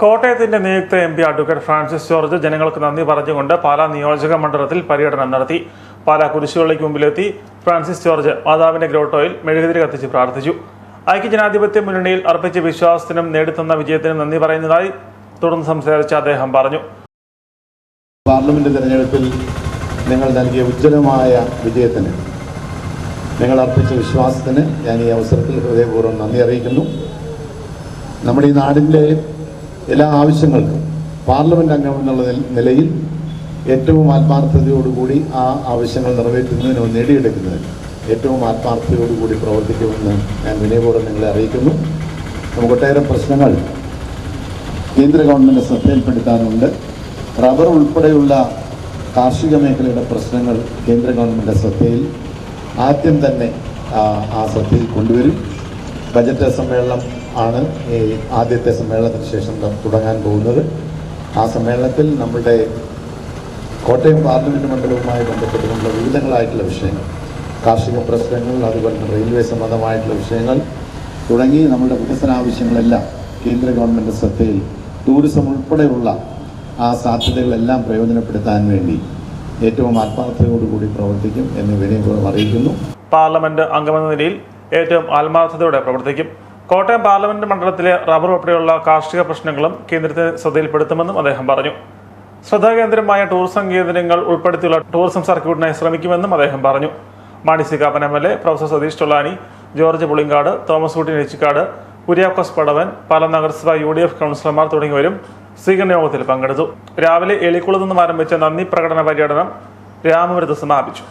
കോട്ടയത്തിന്റെ നിയുക്ത M P advocate Francis George ജനങ്ങൾക്ക് നന്ദി പറഞ്ഞുകൊണ്ട് പാലാ നിയോജക മണ്ഡലത്തിൽ പര്യടനം നടത്തി. പാലാ കുരിശുപള്ളിക്ക് മുമ്പിലെത്തി ഫ്രാൻസിസ് ജോർജ് മാതാവിന്റെ ഗ്രോട്ടോയിൽ മെഴുകുതിരി കത്തിച്ച് പ്രാർത്ഥിച്ചു. ഐക്യജനാധിപത്യ മുന്നണിയിൽ അർപ്പിച്ച വിശ്വാസത്തിനും നേടിത്തന്ന വിജയത്തിനും നന്ദി പറയുന്നതായി തുടർന്ന് സംസാരിച്ച അദ്ദേഹം പറഞ്ഞു. പാർലമെന്റ് തെരഞ്ഞെടുപ്പിൽ നിങ്ങൾ നൽകിയ ഉജ്ജ്വലമായ വിജയത്തിന് നിങ്ങൾ അർപ്പിച്ച വിശ്വാസത്തിന് ഞാൻ ഈ അവസരത്തിൽ ഹൃദയപൂർവം നന്ദി അറിയിക്കുന്നു. നമ്മുടെ ഈ നാടിന്റെ എല്ലാ ആവശ്യങ്ങൾക്കും പാർലമെന്റ് അംഗം എന്നുള്ള നില- നിലയിൽ ഏറ്റവും ആത്മാർത്ഥതയോടുകൂടി ആ ആവശ്യങ്ങൾ നിറവേറ്റുന്നതിനോ നേടിയെടുക്കുന്നതിന് ഏറ്റവും ആത്മാർത്ഥതയോടുകൂടി പ്രവർത്തിക്കുമെന്ന് ഞാൻ വിനയപൂർവം നിങ്ങളെ അറിയിക്കുന്നു. നമുക്ക് ഒട്ടേറെ പ്രശ്നങ്ങൾ കേന്ദ്ര ഗവൺമെന്റ് ശ്രദ്ധയിൽപ്പെടുത്താനുണ്ട്. റബ്ബർ ഉൾപ്പെടെയുള്ള കാർഷിക മേഖലയുടെ പ്രശ്നങ്ങൾ കേന്ദ്ര ഗവൺമെന്റ് ശ്രദ്ധയിൽ ആദ്യം തന്നെ ആ ശ്രദ്ധയിൽ കൊണ്ടുവരും. ബജറ്റ് സമ്മേളനം ആണ് ഈ ആദ്യത്തെ സമ്മേളനത്തിന് ശേഷം തുടങ്ങാൻ പോകുന്നത്. ആ സമ്മേളനത്തിൽ നമ്മുടെ കോട്ടയം പാർലമെന്റ് മണ്ഡലവുമായി ബന്ധപ്പെട്ടുകൊണ്ടുള്ള വിവിധങ്ങളായിട്ടുള്ള വിഷയങ്ങൾ കാർഷിക പ്രശ്നങ്ങൾ അതുപോലെ തന്നെ റെയിൽവേ സംബന്ധമായിട്ടുള്ള വിഷയങ്ങൾ തുടങ്ങി നമ്മുടെ വികസന ആവശ്യങ്ങളെല്ലാം കേന്ദ്ര ഗവൺമെന്റ് ശ്രദ്ധയിൽ ടൂറിസം ഉൾപ്പെടെയുള്ള ആ സാധ്യതകളെല്ലാം പ്രയോജനപ്പെടുത്താൻ വേണ്ടി ഏറ്റവും ആത്മാർത്ഥതയോടുകൂടി പ്രവർത്തിക്കും എന്ന് വിനയപൂർവം അറിയിക്കുന്നു. പാർലമെന്റ് അംഗമെന്ന നിലയിൽ ഏറ്റവും ആത്മാർത്ഥതയോടെ പ്രവർത്തിക്കും. കോട്ടയം പാർലമെന്റ് മണ്ഡലത്തിലെ റബ്ബർ ഉൾപ്പെടെയുള്ള കാർഷിക പ്രശ്നങ്ങളും കേന്ദ്രത്തെ ശ്രദ്ധയിൽപ്പെടുത്തുമെന്നും അദ്ദേഹം പറഞ്ഞു. ശ്രദ്ധാകേന്ദ്രമായ ടൂറിസം കേന്ദ്രങ്ങൾ ഉൾപ്പെടുത്തിയുള്ള ടൂറിസം സർക്യൂട്ടിനായി ശ്രമിക്കുമെന്നും അദ്ദേഹം പറഞ്ഞു. Mani C Kappan M L A professor Satheesh Thollani George Pulinkadu Thomas Kutty Nechikkadu Kuriakose Padavan പല നഗരസഭ യു ഡി എഫ് കൗൺസിലർമാർ തുടങ്ങിയവരും സ്വീകരണ യോഗത്തിൽ പങ്കെടുത്തു. രാവിലെ എളിക്കുളത്ത് നിന്നും ആരംഭിച്ച നന്ദി പ്രകടന പര്യടനം രാമപുരത്ത് സമാപിച്ചു.